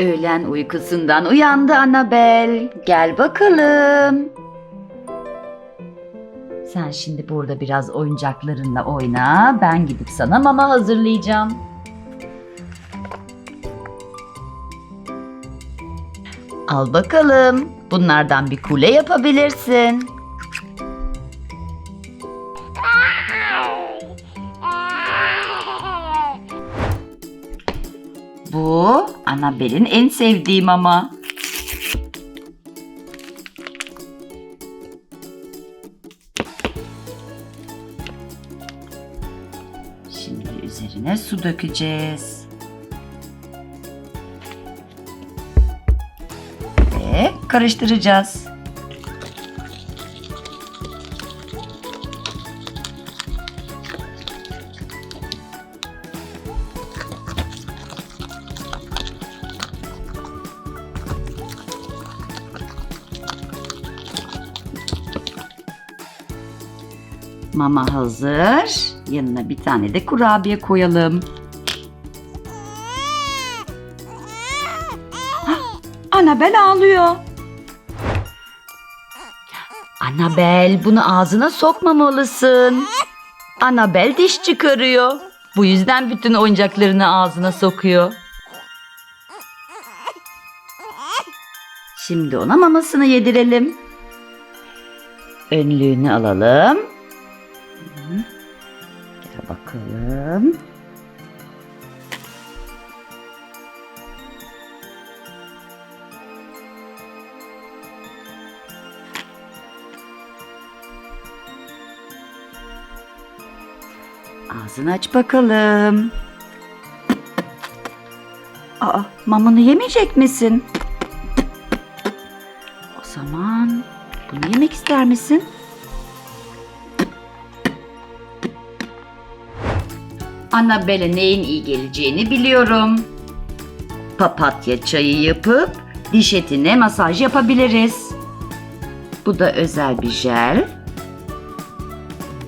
Öğlen uykusundan uyandı Annabel. Gel bakalım. Sen şimdi burada biraz oyuncaklarınla oyna. Ben gidip sana mama hazırlayacağım. Al bakalım. Bunlardan bir kule yapabilirsin. Bu Annabel'in en sevdiği mama. Şimdi üzerine su dökeceğiz. Ve karıştıracağız. Mama hazır. Yanına bir tane de kurabiye koyalım. Hah, Annabel ağlıyor. Annabel bunu ağzına sokmamalısın. Annabel diş çıkarıyor. Bu yüzden bütün oyuncaklarını ağzına sokuyor. Şimdi ona mamasını yedirelim. Önlüğünü alalım. Gel bakalım. Ağzını aç bakalım. Aa, mamanı yemeyecek misin? O zaman bunu yemek ister misin? Annabelle neyin iyi geleceğini biliyorum. Papatya çayı yapıp diş etine masaj yapabiliriz. Bu da özel bir jel.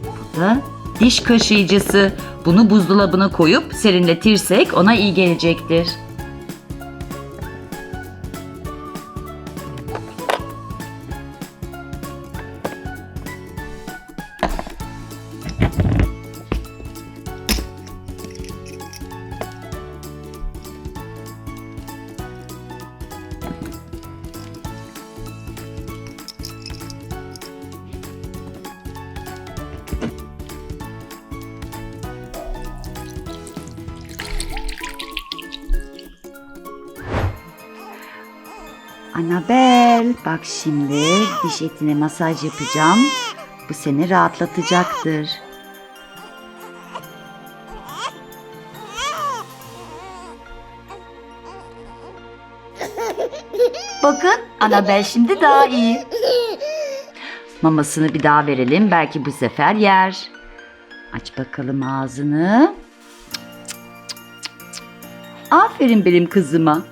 Bu da diş kaşıyıcısı. Bunu buzdolabına koyup serinletirsek ona iyi gelecektir. Annabel, bak şimdi diş etine masaj yapacağım. Bu seni rahatlatacaktır. Bakın, Annabel şimdi daha iyi. Mamasını bir daha verelim. Belki bu sefer yer. Aç bakalım ağzını. Aferin benim kızıma.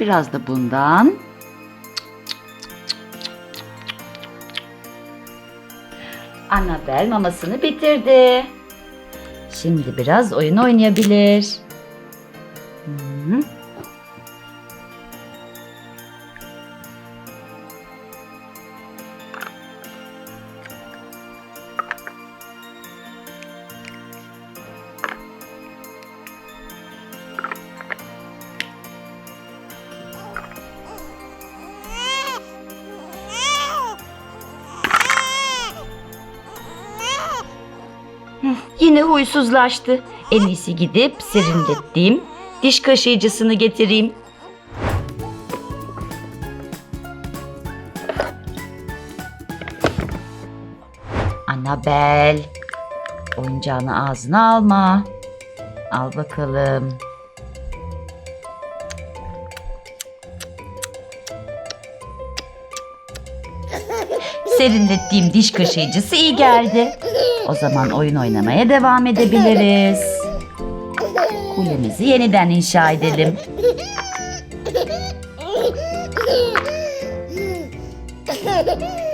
Biraz da bundan. Annabel mamasını bitirdi. Şimdi biraz oyun oynayabilir. Hı. Yine huysuzlaştı. En iyisi gidip serinlettiğim diş kaşıyıcısını getireyim. Annabel, oyuncağını ağzına alma. Al bakalım. Serinlettiğim diş kaşıyıcısı iyi geldi. O zaman oyun oynamaya devam edebiliriz. Kulemizi yeniden inşa edelim.